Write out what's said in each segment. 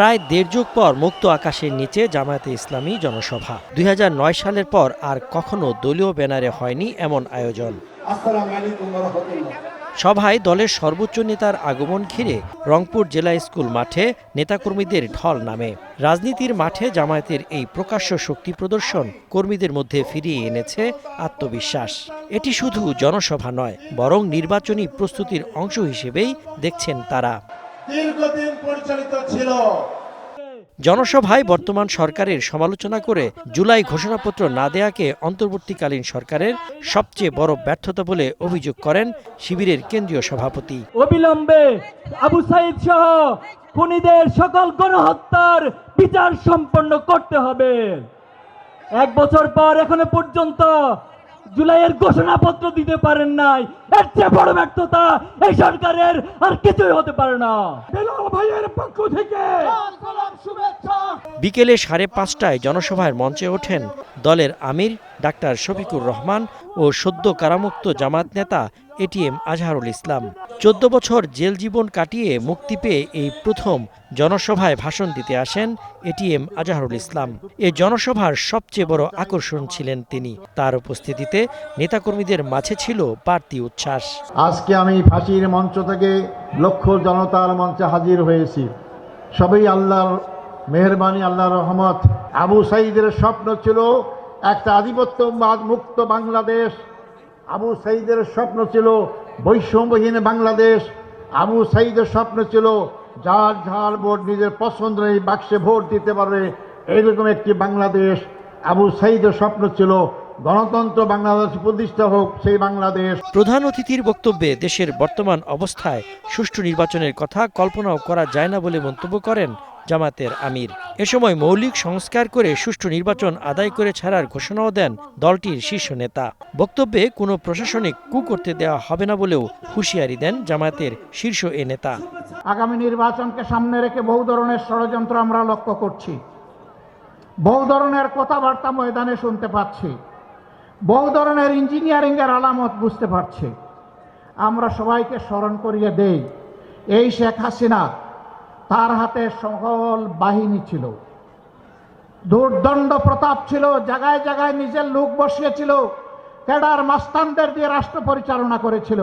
প্রায় দেড় যুগ পর মুক্ত আকাশের নিচে জামায়াতে ইসলামী জনসভা। দুই হাজার নয় সালের পর আর কখনো দলীয় ব্যানারে হয়নি এমন আয়োজন। সভায় দলের সর্বোচ্চ নেতার আগমন ঘিরে রংপুর জেলা স্কুল মাঠে নেতাকর্মীদের ঢল নামে। রাজনীতির মাঠে জামায়াতের এই প্রকাশ্য শক্তি প্রদর্শন কর্মীদের মধ্যে ফিরিয়ে এনেছে আত্মবিশ্বাস। এটি শুধু জনসভা নয় বরং নির্বাচনী প্রস্তুতির অংশ হিসেবেই দেখছেন তারা। দীর্ঘদিন পরিচালিত ছিল। জনসভায় বর্তমান সরকারের সমালোচনা করে জুলাই ঘোষণাপত্র না দেয়াকে অন্তর্বর্তীকালীন সরকারের সবচেয়ে বড় ব্যর্থতা বলে অভিযোগ করেন শিবিরের কেন্দ্রীয় সভাপতি। অবিলম্বে আবু সাইদ সহ খুনিদের সকল গণহত্যার বিচার সম্পন্ন করতে হবে। এক বছর পর এখনও পর্যন্ত জুলাইয়ের ঘোষণাপত্র দিতে পারেন নাই। এর চেয়ে বড় ব্যক্ততা এই সরকারের আর কিছুই হতে পারে না। ভাইয়ের পক্ষ থেকে বিকেলে সাড়ে পাঁচটায় জনসভার মঞ্চে ওঠেন দলের আমির ডাক্তার শফিকুর রহমান ও সদ্য কারামুক্ত জামাত নেতা এটিএম আজহারুল ইসলাম। চোদ্দ বছর জেল জীবন কাটিয়ে মুক্তি পেয়ে এই প্রথম জনসভায় ভাষণ দিতে আসেন এটিএম আজহারুল ইসলাম। এ জনসভার সবচেয়ে বড় আকর্ষণ ছিলেন তিনি। তার উপস্থিতিতে নেতাকর্মীদের মাঝে ছিল বাড়তি উচ্ছ্বাস। আজকে আমি ফাঁসির মঞ্চ থেকে লক্ষ জনতার মঞ্চে হাজির হয়েছি। সবই আল্লাহর মেহরবানি, আল্লাহর রহমত। আবু সাইদের স্বপ্ন ছিল একটা আধিপত্যবাদ মুক্ত বাংলাদেশ। আবু সাইদের স্বপ্ন ছিল বৈষম্যহীন বাংলাদেশ। আবু সাইদের স্বপ্ন ছিল যার যার ভোট নিজের পছন্দ এই বাক্সে ভোট দিতে পারবে এইরকম একটি বাংলাদেশ। আবু সাইদের স্বপ্ন ছিল গণতন্ত্র বাংলাদেশ প্রতিষ্ঠা হোক সেই বাংলাদেশ। প্রধান অতিথির বক্তব্যে দেশের বর্তমান অবস্থায় সুষ্ঠু নির্বাচনের কথা কল্পনাও করা যায় না বলে মন্তব্য করেন জামাতের আমির। এ সময় মৌলিক সংস্কার করে সুষ্ঠু নির্বাচন আদায় করে ছাড়ার ঘোষণাও দেন দলটির শীর্ষ নেতা। বক্তব্যে কোনো প্রশাসনিক কু করতে দেওয়া হবে না বলেও হুঁশিয়ারি দেন জামাতের শীর্ষ এ নেতা। আগামী নির্বাচনকে সামনে রেখে বহু ধরনের ষড়যন্ত্র আমরা লক্ষ্য করছি। বহু ধরনের কথাবার্তা ময়দানে শুনতে পাচ্ছি। বহু ধরনের ইঞ্জিনিয়ারিং এর আলামত বুঝতে পারছি। আমরা সবাইকে স্মরণ করিয়ে দেই, এই শেখ হাসিনা তার হাতে সকল বাহিনী ছিল। দুর্দণ্ড প্রতাপ ছিল, জায়গায় জায়গায় নিজের লোক বসিয়েছিল, ক্যাডার মাস্তানদের দিয়ে রাষ্ট্র পরিচালনা করেছিল।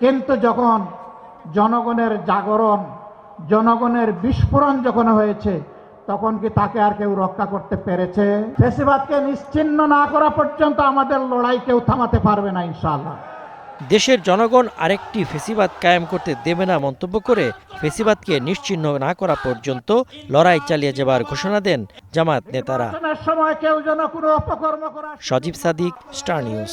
কিন্তু যখন জনগণের জাগরণ, জনগণের বিস্ফোরণ যখন হয়েছে তখন কি তাকে আর কেউ রক্ষা করতে পেরেছে? ফেসিবাদকে নিশ্চিন্ন না করা পর্যন্ত আমাদের লড়াই কেউ থামাতে পারবে না ইনশাআল্লাহ। দেশের জনগণ আরেকটি ফেসিবাদ কায়েম করতে দেবে না মন্তব্য করে ফেসিবাদকে নিশ্চিহ্ন না করা পর্যন্ত লড়াই চালিয়ে যাবার ঘোষণা দেন জামাত নেতারা। সময় কেউ যেন কোনো অপকর্ম করা সজীব সাদিক স্টার নিউজ।